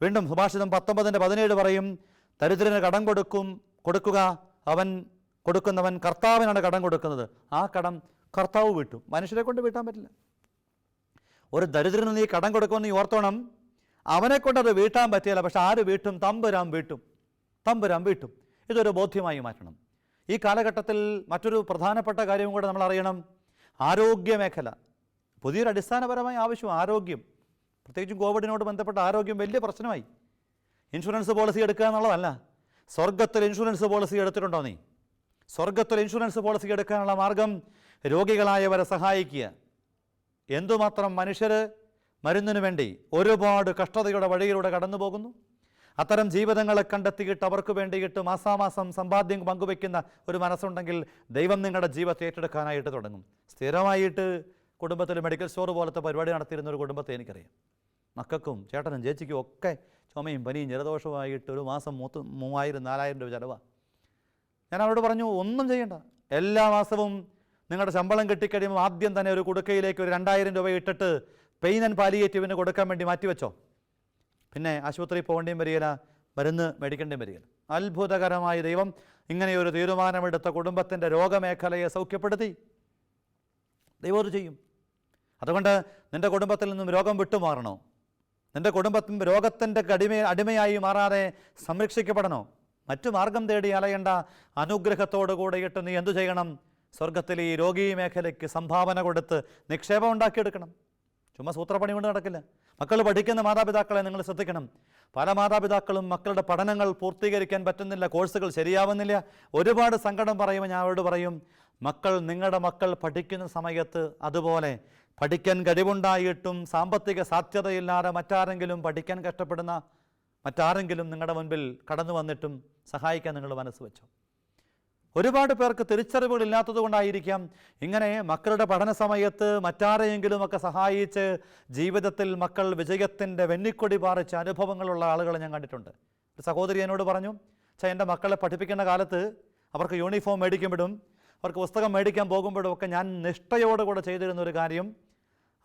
വീണ്ടും സുഭാഷിതം പത്തൊമ്പതിന്റെ പതിനേഴ് പറയും ദരിദ്രന് കടം കൊടുക്കും കൊടുക്കുക. അവൻ കൊടുക്കുന്നവൻ കർത്താവിനാണ് കടം കൊടുക്കുന്നത്. ആ കടം കർത്താവ് വീട്ടും. മനുഷ്യരെ കൊണ്ട് വീട്ടാൻ പറ്റില്ല. ഒരു ദരിദ്രന് നീ കടം കൊടുക്കുമെന്ന് ഓർത്തോണം. അവനെ കൊണ്ടത് വീട്ടാൻ പറ്റില്ല പക്ഷെ ആര് വീട്ടും? തമ്പുരാൻ വീട്ടും. തമ്പുരാൻ വീട്ടും. ഇതൊരു ബോധ്യമായി മാറ്റണം. ഈ കാലഘട്ടത്തിൽ മറ്റൊരു പ്രധാനപ്പെട്ട കാര്യവും കൂടെ നമ്മൾ അറിയണം. ആരോഗ്യ മേഖല പുതിയൊരു അടിസ്ഥാനപരമായ ആവശ്യം ആരോഗ്യം. പ്രത്യേകിച്ചും കോവിഡിനോട് ബന്ധപ്പെട്ട ആരോഗ്യം വലിയ പ്രശ്നമായി. ഇൻഷുറൻസ് പോളിസി എടുക്കുക എന്നുള്ളതല്ല. സ്വർഗത്തിൽ ഇൻഷുറൻസ് പോളിസി എടുത്തിട്ടുണ്ടോ നീ? സ്വർഗത്തിൽ ഇൻഷുറൻസ് പോളിസി എടുക്കാനുള്ള മാർഗം രോഗികളായവരെ സഹായിക്കുക. എന്തുമാത്രം മനുഷ്യർ മരുന്നിനു വേണ്ടി ഒരുപാട് കഷ്ടതയുടെ വഴിയിലൂടെ കടന്നു പോകുന്നു അത്തരം ജീവിതങ്ങളെ കണ്ടെത്തിയിട്ട് അവർക്ക് വേണ്ടിയിട്ട് മാസാമാസം സമ്പാദ്യം പങ്കുവെക്കുന്ന ഒരു മനസ്സുണ്ടെങ്കിൽ ദൈവം നിങ്ങളുടെ ജീവിതത്തെ ഏറ്റെടുക്കാനായിട്ട് തുടങ്ങും. സ്ഥിരമായിട്ട് കുടുംബത്തിൽ മെഡിക്കൽ സ്റ്റോർ പോലത്തെ പരിപാടി നടത്തിയിരുന്ന ഒരു കുടുംബത്തെ എനിക്കറിയാം. മക്കൾക്കും ചേട്ടനും ചേച്ചിക്കും ഒക്കെ ചുമയും പനിയും ജലദോഷവുമായിട്ട് ഒരു മാസം മൂത്ത് മൂവായിരം നാലായിരം രൂപ ചിലവാണ് ഞാൻ അവരോട് പറഞ്ഞു ഒന്നും ചെയ്യണ്ട. എല്ലാ മാസവും നിങ്ങളുടെ ശമ്പളം കിട്ടിക്കഴിയുമ്പോൾ ആദ്യം തന്നെ ഒരു കുടുക്കയിലേക്ക് ഒരു രണ്ടായിരം രൂപ ഇട്ടിട്ട് പെയിൻ ആൻഡ് പാലിയേറ്റീവിന് കൊടുക്കാൻ വേണ്ടി മാറ്റിവെച്ചോ? പിന്നെ ആശുപത്രിയിൽ പോകേണ്ടിയും വരികയില്ല മരുന്ന് മേടിക്കേണ്ടിയും വരികയില്ല. അത്ഭുതകരമായ ദൈവം ഇങ്ങനെയൊരു തീരുമാനമെടുത്ത കുടുംബത്തിന്റെ രോഗമേഖലയെ സൗഖ്യപ്പെടുത്തി. ദൈവം അത് ചെയ്യും. അതുകൊണ്ട് നിന്റെ കുടുംബത്തിൽ നിന്നും രോഗം വിട്ടുമാറണോ? നിന്റെ കുടുംബത്തിൽ രോഗത്തിന്റെ അടിമ അടിമയായി മാറാതെ സംരക്ഷിക്കപ്പെടണോ? മറ്റു മാർഗം തേടി അലയേണ്ട അനുഗ്രഹത്തോടു കൂടിയിട്ട് നീ എന്തു ചെയ്യണം? സ്വർഗത്തിലെ ഈ രോഗീ മേഖലയ്ക്ക് സംഭാവന കൊടുത്ത് നിക്ഷേപം ഉണ്ടാക്കിയെടുക്കണം. ചുമ്മാ സൂത്രപ്പണി കൊണ്ട് നടക്കില്ല. മക്കൾ പഠിക്കുന്ന മാതാപിതാക്കളെ നിങ്ങൾ ശ്രദ്ധിക്കണം. പല മാതാപിതാക്കളും മക്കളുടെ പഠനങ്ങൾ പൂർത്തീകരിക്കാൻ പറ്റുന്നില്ല കോഴ്സുകൾ ശരിയാവുന്നില്ല. ഒരുപാട് സങ്കടം പറയുമ്പോൾ ഞാൻ അവരോട് പറയും മക്കൾ നിങ്ങളുടെ മക്കൾ പഠിക്കുന്ന സമയത്ത് അതുപോലെ പഠിക്കാൻ കഴിവുണ്ടായിട്ടും സാമ്പത്തിക സാധ്യതയില്ലാതെ മറ്റാരെങ്കിലും പഠിക്കാൻ കഷ്ടപ്പെടുന്ന മറ്റാരെങ്കിലും നിങ്ങളുടെ മുൻപിൽ കടന്നു വന്നിട്ടും സഹായിക്കാൻ നിങ്ങൾ മനസ്സ് വെച്ചോ? ഒരുപാട് പേർക്ക് തിരിച്ചറിവുകളില്ലാത്തത് കൊണ്ടായിരിക്കാം ഇങ്ങനെ മക്കളുടെ പഠന സമയത്ത് മറ്റാരെയെങ്കിലും ഒക്കെ സഹായിച്ച് ജീവിതത്തിൽ മക്കൾ വിജയത്തിന്റെ വെന്നിക്കൊടി പാറിച്ച അനുഭവങ്ങളുള്ള ആളുകളെ ഞാൻ കണ്ടിട്ടുണ്ട്. ഒരു സഹോദരി എന്നോട് പറഞ്ഞു ചാ എന്റെ മക്കളെ പഠിപ്പിക്കുന്ന കാലത്ത് അവർക്ക് യൂണിഫോം മേടിക്കുമ്പോഴും അവർക്ക് പുസ്തകം മേടിക്കാൻ പോകുമ്പോഴും ഒക്കെ ഞാൻ നിഷ്ഠയോടുകൂടെ ചെയ്തിരുന്ന ഒരു കാര്യം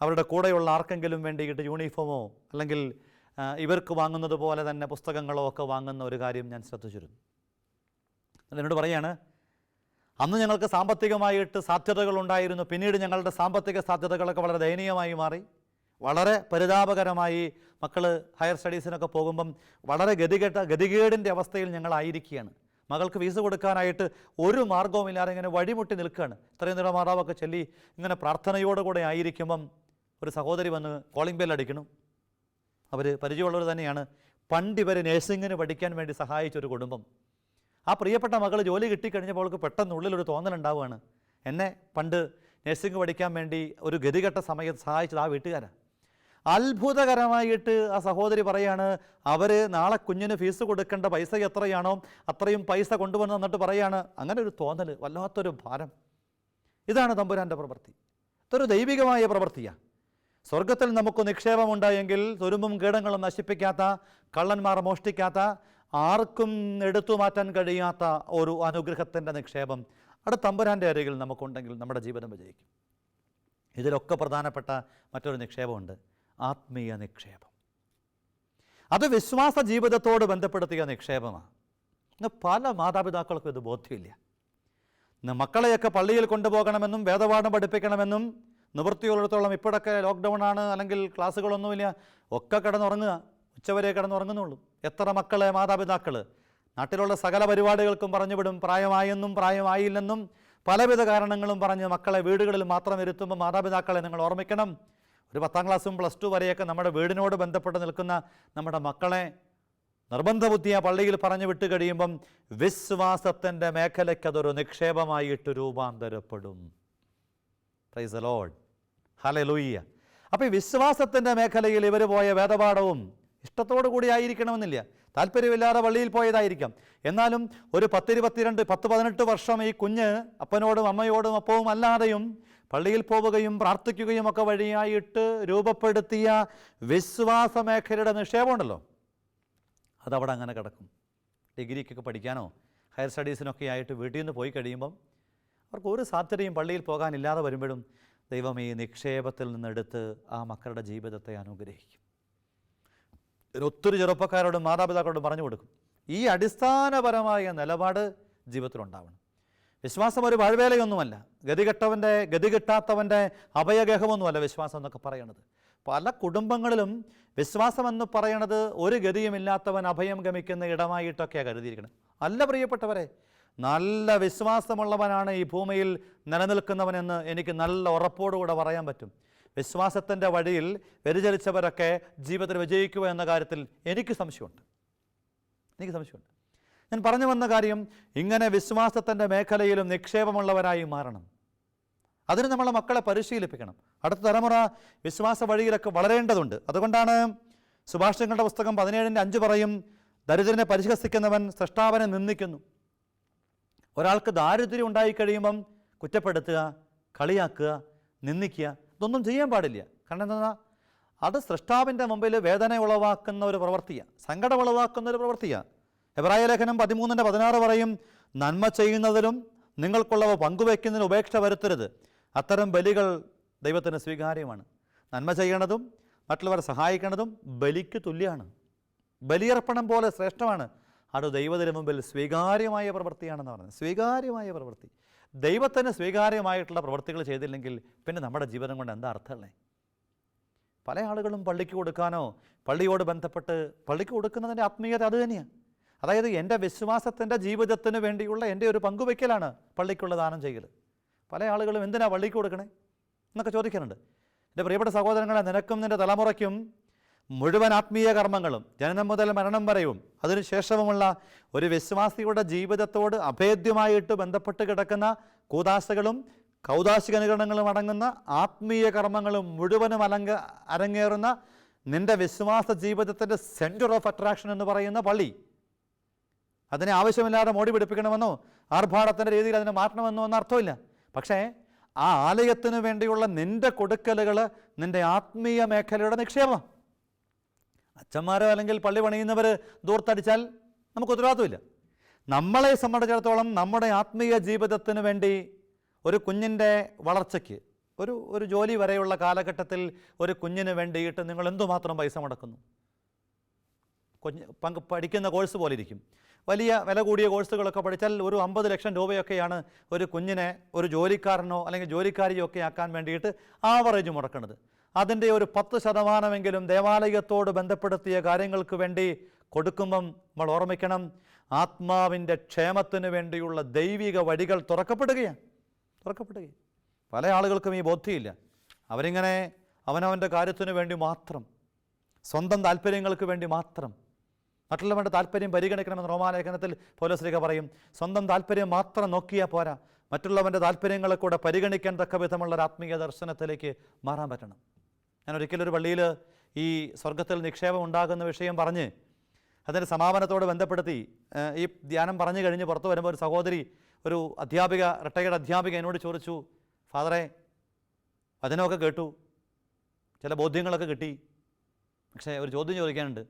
അവരുടെ കൂടെയുള്ള ആർക്കെങ്കിലും വേണ്ടിയിട്ട് യൂണിഫോമോ അല്ലെങ്കിൽ ഇവർക്ക് വാങ്ങുന്നത് പോലെ തന്നെ പുസ്തകങ്ങളോ ഒക്കെ വാങ്ങുന്ന ഒരു കാര്യം ഞാൻ ശ്രദ്ധിച്ചിരുന്നു. എന്നോട് പറയാണ് അന്ന് ഞങ്ങൾക്ക് സാമ്പത്തികമായിട്ട് സാധ്യതകൾ ഉണ്ടായിരുന്നു പിന്നീട് ഞങ്ങളുടെ സാമ്പത്തിക സാധ്യതകളൊക്കെ വളരെ ദയനീയമായി മാറി. വളരെ പരിതാപകരമായി മക്കൾ ഹയർ സ്റ്റഡീസിനൊക്കെ പോകുമ്പം വളരെ ഗതികെട്ട ഗതികേടിന്റെ അവസ്ഥയിൽ ഞങ്ങളായിരിക്കുകയാണ് മകൾക്ക് ഫീസ് കൊടുക്കാനായിട്ട് ഒരു മാർഗവുമില്ലാതെ ഇങ്ങനെ വഴിമുട്ടി നിൽക്കുകയാണ്. ഇത്രയും നേരം മാതാവൊക്കെ ചൊല്ലി ഇങ്ങനെ പ്രാർത്ഥനയോടുകൂടെ ആയിരിക്കുമ്പം ഒരു സഹോദരി വന്ന് കോളിംഗ് ബെൽ അടിക്കണം അവർ പരിചയമുള്ളവർ തന്നെയാണ്. പണ്ട് ഇവർ നേഴ്സിങ്ങിന് പഠിക്കാൻ വേണ്ടി സഹായിച്ച ഒരു കുടുംബം. ആ പ്രിയപ്പെട്ട മകൾ ജോലി കിട്ടിക്കഴിഞ്ഞപ്പോൾ അവൾക്ക് പെട്ടെന്ന് ഉള്ളിലൊരു തോന്നലുണ്ടാവുകയാണ്. എന്നെ പണ്ട് നഴ്സിംഗ് പഠിക്കാൻ വേണ്ടി ഒരു ഗതികെട്ട സമയത്ത് സഹായിച്ചത് ആ വീട്ടുകാരാണ് അത്ഭുതകരമായിട്ട് ആ സഹോദരി പറയാണ് അവർ നാളെ കുഞ്ഞിന് ഫീസ് കൊടുക്കേണ്ട പൈസ എത്രയാണോ അത്രയും പൈസ കൊണ്ടുവന്ന് തന്നിട്ട് പറയാണ്. അങ്ങനെ ഒരു തോന്നൽ വല്ലാത്തൊരു ഭാരം. ഇതാണ് തമ്പുരാന്റെ പ്രവൃത്തി. ഇതൊരു ദൈവികമായ പ്രവൃത്തിയാണ് സ്വർഗത്തിൽ നമുക്ക് നിക്ഷേപമുണ്ടായെങ്കിൽ തുരുമ്പും കീടങ്ങളും നശിപ്പിക്കാത്ത കള്ളന്മാർ മോഷ്ടിക്കാത്ത ആർക്കും എടുത്തു മാറ്റാൻ കഴിയാത്ത ഒരു അനുഗ്രഹത്തിന്റെ നിക്ഷേപം അവിടെ തമ്പുരാന്റെ അരികിൽ നമുക്കുണ്ടെങ്കിൽ നമ്മുടെ ജീവിതം വിജയിക്കും. ഇതിലൊക്കെ പ്രധാനപ്പെട്ട മറ്റൊരു നിക്ഷേപമുണ്ട് ആത്മീയ നിക്ഷേപം. അത് വിശ്വാസ ജീവിതത്തോട് ബന്ധപ്പെടുത്തിയ നിക്ഷേപമാണ്. പല മാതാപിതാക്കൾക്കും ഇത് ബോധ്യമില്ല. മക്കളെയൊക്കെ പള്ളിയിൽ കൊണ്ടുപോകണമെന്നും വേദപാഠം പഠിപ്പിക്കണമെന്നും നിവൃത്തിയുള്ളിടത്തോളം ഇപ്പോഴൊക്കെ ലോക്ക്ഡൗൺ ആണ് അല്ലെങ്കിൽ ക്ലാസ്സുകളൊന്നുമില്ല ഒക്കെ കിടന്നുറങ്ങുക. ഉച്ചവരെ കിടന്നുറങ്ങുന്നുള്ളൂ. എത്ര മക്കളെ മാതാപിതാക്കൾ നാട്ടിലുള്ള സകല പരിപാടികൾക്കും പറഞ്ഞു വിടും പ്രായമായെന്നും പ്രായമായില്ലെന്നും പലവിധ കാരണങ്ങളും പറഞ്ഞ് മക്കളെ വീടുകളിൽ മാത്രം ഇരുത്തുമ്പോൾ മാതാപിതാക്കളെ നിങ്ങൾ ഓർമ്മിക്കണം. ഒരു പത്താം ക്ലാസ്സും പ്ലസ് ടു വരെയൊക്കെ നമ്മുടെ വീടിനോട് ബന്ധപ്പെട്ട് നിൽക്കുന്ന നമ്മുടെ മക്കളെ നിർബന്ധ ബുദ്ധിയെ പള്ളിയിൽ പറഞ്ഞു വിട്ട് കഴിയുമ്പം വിശ്വാസത്തിന്റെ മേഖലയ്ക്ക് അതൊരു നിക്ഷേപമായിട്ട് രൂപാന്തരപ്പെടും. പ്രൈസ് ലോഡ് ഹലേ അപ്പോൾ ഈ വിശ്വാസത്തിന്റെ മേഖലയിൽ ഇവർ പോയ വേദപാഠവും ഇഷ്ടത്തോടു കൂടി ആയിരിക്കണമെന്നില്ല. താല്പര്യമില്ലാതെ പള്ളിയിൽ പോയതായിരിക്കാം. എന്നാലും ഒരു പത്തിരുപത്തിരണ്ട് പത്ത് പതിനെട്ട് വർഷം ഈ കുഞ്ഞ് അപ്പനോടും അമ്മയോടും അപ്പവും അല്ലാതെയും പള്ളിയിൽ പോവുകയും പ്രാർത്ഥിക്കുകയും ഒക്കെ വഴിയായിട്ട് രൂപപ്പെടുത്തിയ വിശ്വാസ മേഖലയുടെ നിക്ഷേപമുണ്ടല്ലോ. അതവിടെ അങ്ങനെ കിടക്കും. ഡിഗ്രിക്കൊക്കെ പഠിക്കാനോ ഹയർ സ്റ്റഡീസിനൊക്കെ ആയിട്ട് വീട്ടിൽ നിന്ന് പോയി കഴിയുമ്പം അവർക്ക് ഒരു സാധ്യതയും പള്ളിയിൽ പോകാനില്ലാതെ വരുമ്പോഴും ദൈവം ഈ നിക്ഷേപത്തിൽ നിന്നെടുത്ത് ആ മക്കളുടെ ജീവിതത്തെ അനുഗ്രഹിക്കും. ഒത്തിരി ചെറുപ്പക്കാരോടും മാതാപിതാക്കളോടും പറഞ്ഞു കൊടുക്കും. ഈ അടിസ്ഥാനപരമായ നിലപാട് ജീവിതത്തിലുണ്ടാവണം. വിശ്വാസം ഒരു വഴുവേലയൊന്നുമല്ല. ഗതികെട്ടവന്റെ ഗതി കിട്ടാത്തവന്റെ അഭയഗേഹമൊന്നുമല്ല വിശ്വാസം എന്നൊക്കെ പറയണത്. പല കുടുംബങ്ങളിലും വിശ്വാസം എന്ന് പറയണത് ഒരു ഗതിയുമില്ലാത്തവൻ അഭയം ഗമിക്കുന്ന ഇടമായിട്ടൊക്കെയാണ് കരുതിയിരിക്കുന്നത് അല്ല പ്രിയപ്പെട്ടവരെ നല്ല വിശ്വാസമുള്ളവനാണ് ഈ ഭൂമിയിൽ നിലനിൽക്കുന്നവനെന്ന് എനിക്ക് നല്ല ഉറപ്പോടുകൂടെ പറയാൻ പറ്റും. വിശ്വാസത്തിന്റെ വഴിയിൽ വ്യതിചലിച്ചവരൊക്കെ ജീവിതത്തിൽ വിജയിക്കുക എന്ന കാര്യത്തിൽ എനിക്ക് സംശയമുണ്ട്. എനിക്ക് സംശയമുണ്ട്. ഞാൻ പറഞ്ഞു വന്ന കാര്യം ഇങ്ങനെ വിശ്വാസത്തിന്റെ മേഖലയിലും നിക്ഷേപമുള്ളവരായി മാറണം. അതിന് നമ്മളെ മക്കളെ പരിശീലിപ്പിക്കണം. അടുത്ത തലമുറ വിശ്വാസ വഴിയിലൊക്കെ വളരേണ്ടതുണ്ട്. അതുകൊണ്ടാണ് സുഭാഷിതങ്ങളുടെ പുസ്തകം പതിനേഴിന്റെ അഞ്ച് പറയും ദരിദ്രനെ പരിഹസിക്കുന്നവൻ സൃഷ്ടാവനെ നിന്ദിക്കുന്നു. ഒരാൾക്ക് ദാരിദ്ര്യം ഉണ്ടായിക്കഴിയുമ്പം കുറ്റപ്പെടുത്തുക കളിയാക്കുക നിന്ദിക്കുക ഇതൊന്നും ചെയ്യാൻ പാടില്ല. കാരണം എന്താ അത് സൃഷ്ടാവിന്റെ മുമ്പിൽ വേദന ഉളവാക്കുന്ന ഒരു പ്രവൃത്തിയാണ് സങ്കടം ഉളവാക്കുന്ന ഒരു പ്രവൃത്തിയാണ് എബ്രായ ലേഖനം പതിമൂന്നിന്റെ പതിനാറ് പറയും നന്മ ചെയ്യുന്നതിലും നിങ്ങൾക്കുള്ളവ പങ്കുവയ്ക്കുന്നതിന് ഉപേക്ഷ വരുത്തരുത്. അത്തരം ബലികൾ ദൈവത്തിന് സ്വീകാര്യമാണ്. നന്മ ചെയ്യണതും മറ്റുള്ളവരെ സഹായിക്കണതും ബലിക്ക് തുല്യമാണ് ബലിയർപ്പണം പോലെ ശ്രേഷ്ഠമാണ്. അത് ദൈവത്തിന് മുമ്പിൽ സ്വീകാര്യമായ പ്രവൃത്തിയാണെന്ന് പറഞ്ഞത്. സ്വീകാര്യമായ പ്രവൃത്തി. ദൈവത്തിന് സ്വീകാര്യമായിട്ടുള്ള പ്രവൃത്തികൾ ചെയ്തില്ലെങ്കിൽ പിന്നെ നമ്മുടെ ജീവിതം കൊണ്ട് എന്താ അർത്ഥമല്ലേ? പല ആളുകളും പള്ളിക്ക് കൊടുക്കാനോ പള്ളിയോട് ബന്ധപ്പെട്ട് പള്ളിക്ക് കൊടുക്കുന്നതിന്റെ ആത്മീയത അത് തന്നെയാണ് അതായത് എന്റെ വിശ്വാസത്തിന്റെ ജീവിതത്തിന് വേണ്ടിയുള്ള എന്റെ ഒരു പങ്കുവയ്ക്കലാണ് പള്ളിക്കുള്ള ദാനം ചെയ്യൽ പല ആളുകളും എന്തിനാ പള്ളിക്ക് കൊടുക്കണേ? എന്നൊക്കെ ചോദിക്കുന്നുണ്ട് എന്റെ പ്രിയപ്പെട്ട സഹോദരങ്ങളെ നിനക്കും നിന്റെ തലമുറയ്ക്കും മുഴുവൻ ആത്മീയ കർമ്മങ്ങളും ജനനം മുതൽ മരണം വരെയും അതിനുശേഷവുമുള്ള ഒരു വിശ്വാസിയുടെ ജീവിതത്തോട് അഭേദ്യമായിട്ട് ബന്ധപ്പെട്ട് കിടക്കുന്ന കൂതാശകളും കൗതാശിക അനുകരണങ്ങളും അടങ്ങുന്ന ആത്മീയ കർമ്മങ്ങളും മുഴുവനും അലങ്ക അരങ്ങേറുന്ന നിന്റെ വിശ്വാസ ജീവിതത്തിന്റെ സെന്റർ ഓഫ് അട്രാക്ഷൻ എന്ന് പറയുന്ന പള്ളി. അതിനെ ആവശ്യമില്ലാതെ മോടി പിടിപ്പിക്കണമെന്നോ ആർഭാടത്തിന്റെ രീതിയിൽ അതിനെ മാറ്റണമെന്നോ എന്ന അർത്ഥമില്ല. പക്ഷേ ആ ആലയത്തിന് വേണ്ടിയുള്ള നിന്റെ കൊടുക്കലുകൾ നിന്റെ ആത്മീയ മേഖലയുടെ നിക്ഷേപം. അച്ഛന്മാരോ അല്ലെങ്കിൽ പള്ളി പണിയുന്നവർ ദൂർത്തടിച്ചാൽ നമുക്ക് ഉത്തരവാദിത്വമില്ല. നമ്മളെ സംബന്ധിച്ചിടത്തോളം നമ്മുടെ ആത്മീയ ജീവിതത്തിന് വേണ്ടി ഒരു കുഞ്ഞിന്റെ വളർച്ചയ്ക്ക് ഒരു ഒരു ജോലി വരെയുള്ള കാലഘട്ടത്തിൽ ഒരു കുഞ്ഞിന് വേണ്ടിയിട്ട് നിങ്ങൾ എന്തുമാത്രം പൈസ മുടക്കുന്നു? കുഞ്ഞ് പങ്ക് പഠിക്കുന്ന കോഴ്സ് പോലെ ഇരിക്കും വലിയ വില കൂടിയ കോഴ്സുകളൊക്കെ പഠിച്ചാൽ ഒരു അമ്പത് ലക്ഷം രൂപയൊക്കെയാണ് ഒരു കുഞ്ഞിനെ ഒരു ജോലിക്കാരനോ അല്ലെങ്കിൽ ജോലിക്കാരിയോ ഒക്കെ ആക്കാൻ വേണ്ടിയിട്ട് ആവറേജ് മുടക്കുന്നത് അതിന്റെ ഒരു പത്ത് ശതമാനമെങ്കിലും ദേവാലയത്തോട് ബന്ധപ്പെടുത്തിയ കാര്യങ്ങൾക്ക് വേണ്ടി കൊടുക്കുമ്പം നമ്മൾ ഓർമ്മിക്കണം ആത്മാവിന്റെ ക്ഷേമത്തിന് വേണ്ടിയുള്ള ദൈവിക വഴികൾ തുറക്കപ്പെടുകയാണ്. തുറക്കപ്പെടുകയാണ്. പല ആളുകൾക്കും ഈ ബോധ്യമില്ല. അവരിങ്ങനെ അവനവന്റെ കാര്യത്തിന് വേണ്ടി മാത്രം സ്വന്തം താല്പര്യങ്ങൾക്ക് വേണ്ടി മാത്രം മറ്റുള്ളവരുടെ താല്പര്യം പരിഗണിക്കണമെന്ന് റോമാലേഖനത്തിൽ പോലീസ്ലിക പറയും. സ്വന്തം താല്പര്യം മാത്രം നോക്കിയാൽ പോരാ. മറ്റുള്ളവന്റെ താല്പര്യങ്ങളെ കൂടെ പരിഗണിക്കാൻ തക്ക വിധമുള്ള ഒരു ആത്മീയ ദർശനത്തിലേക്ക് മാറാൻ പറ്റണം. ഞാൻ ഒരിക്കലൊരു പള്ളിയിൽ ഈ സ്വർഗത്തിൽ നിക്ഷേപം ഉണ്ടാകുന്ന വിഷയം പറഞ്ഞ് അതിന്റെ സമാപനത്തോട് ബന്ധപ്പെടുത്തി ഈ ധ്യാനം പറഞ്ഞു കഴിഞ്ഞ് പുറത്തു വരുമ്പോൾ ഒരു സഹോദരി ഒരു അധ്യാപിക റിട്ടയർഡ് അധ്യാപിക എന്നോട് ചോദിച്ചു ഫാദറെ വചനമൊക്കെ കേട്ടു ചില ബോധ്യങ്ങളൊക്കെ കിട്ടി പക്ഷേ ഒരു ചോദ്യം ചോദിക്കാനുണ്ട്.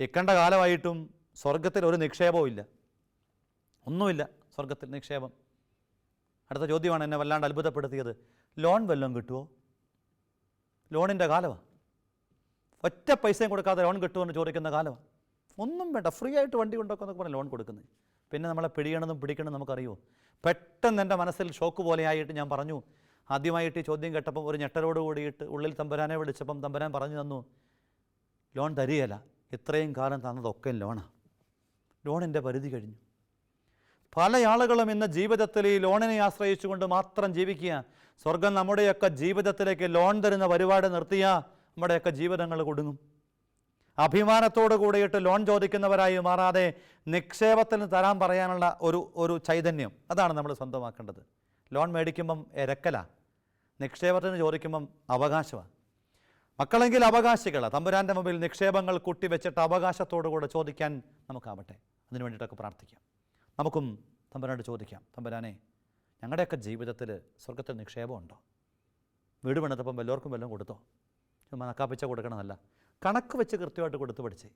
ഇക്കണ്ട കാലമായിട്ടും സ്വർഗത്തിൽ ഒരു നിക്ഷേപവും ഇല്ല. ഒന്നുമില്ല സ്വർഗത്തിൽ നിക്ഷേപം. അടുത്ത ചോദ്യമാണ് എന്നെ വല്ലാണ്ട് അത്ഭുതപ്പെടുത്തിയത്. ലോൺ വല്ലതും കിട്ടുമോ ലോണിന്റെ കാലമാണ് ഒറ്റ പൈസയും കൊടുക്കാതെ ലോൺ കിട്ടുമെന്ന് ചോദിക്കുന്ന കാലമാണ് ഒന്നും വേണ്ട ഫ്രീ ആയിട്ട് വണ്ടി കൊണ്ടൊക്കെ പറഞ്ഞ് ലോൺ കൊടുക്കുന്നത്. പിന്നെ നമ്മളെ പിടിയണതും പിടിക്കണമെന്നും നമുക്കറിയോ പെട്ടെന്ന് എന്റെ മനസ്സിൽ ഷോക്ക് പോലെ ആയിട്ട് ഞാൻ പറഞ്ഞു. ആദ്യമായിട്ട് ഈ ചോദ്യം കേട്ടപ്പം ഒരു ഞെട്ടലോട് കൂടിയിട്ട് ഉള്ളിൽ തമ്പരാനെ വിളിച്ചപ്പം തമ്പരാൻ പറഞ്ഞു തന്നു ലോൺ തരികയില്ല. ഇത്രയും കാലം തന്നതൊക്കെ ലോണാണ് ലോണിന്റെ പരിധി കഴിഞ്ഞു. പല ആളുകളും ഇന്ന് ജീവിതത്തിൽ ഈ ലോണിനെ ആശ്രയിച്ചുകൊണ്ട് മാത്രം ജീവിക്കുക. സ്വർഗം നമ്മുടെയൊക്കെ ജീവിതത്തിലേക്ക് ലോൺ തരുന്ന പരിപാടി നിർത്തിയ നമ്മുടെയൊക്കെ ജീവിതങ്ങൾ കൊടുങ്ങും. അഭിമാനത്തോട് കൂടിയിട്ട് ലോൺ ചോദിക്കുന്നവരായി മാറാതെ നിക്ഷേപത്തിന് തരാൻ പറയാനുള്ള ഒരു ഒരു ചൈതന്യം അതാണ് നമ്മൾ സ്വന്തമാക്കേണ്ടത്. ലോൺ മേടിക്കുമ്പം ഇരക്കല നിക്ഷേപത്തിന് ചോദിക്കുമ്പം അവകാശമാണ് മക്കളെങ്കിൽ അവകാശികളാണ് തമ്പുരാന്റെ മുമ്പിൽ നിക്ഷേപങ്ങൾ കൂട്ടിവെച്ചിട്ട് അവകാശത്തോടു കൂടെ ചോദിക്കാൻ നമുക്കാവട്ടെ. അതിനു വേണ്ടിയിട്ടൊക്കെ പ്രാർത്ഥിക്കാം. നമുക്കും തമ്പരാനോട് ചോദിക്കാം തമ്പരാനെ ഞങ്ങളുടെയൊക്കെ ജീവിതത്തിൽ സ്വർഗത്തിൽ നിക്ഷേപമുണ്ടോ? വീട് പണിതപ്പം വല്ലവർക്കും വല്ലതും കൊടുത്തോ? ചുമ്മാ നക്കാപ്പിച്ച കൊടുക്കണമെന്നല്ല കണക്ക് വെച്ച് കൃത്യമായിട്ട് കൊടുത്തു പഠിച്ചേ.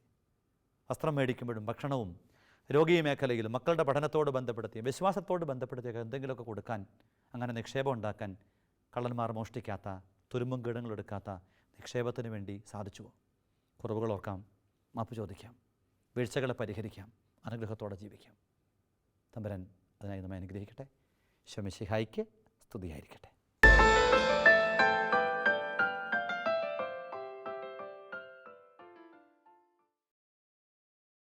വസ്ത്രം മേടിക്കുമ്പോഴും ഭക്ഷണവും രോഗീ മേഖലയിലും മക്കളുടെ പഠനത്തോട് ബന്ധപ്പെടുത്തി വിശ്വാസത്തോട് ബന്ധപ്പെടുത്തിയൊക്കെ എന്തെങ്കിലുമൊക്കെ കൊടുക്കാൻ അങ്ങനെ നിക്ഷേപം ഉണ്ടാക്കാൻ കള്ളന്മാർ മോഷ്ടിക്കാത്ത തുരുമ്പും കീടങ്ങളെടുക്കാത്ത നിക്ഷേപത്തിന് വേണ്ടി സാധിച്ചുവോ? കുറവുകൾ ഓർക്കാം മാപ്പ് ചോദിക്കാം വീഴ്ചകളെ പരിഹരിക്കാം അനുഗ്രഹത്തോടെ ജീവിക്കാം. തമ്പരൻ അതിനായി നമ്മെ അനുഗ്രഹിക്കട്ടെ. ശമിഷിഹായിക്ക് സ്തുതിയായിരിക്കട്ടെ.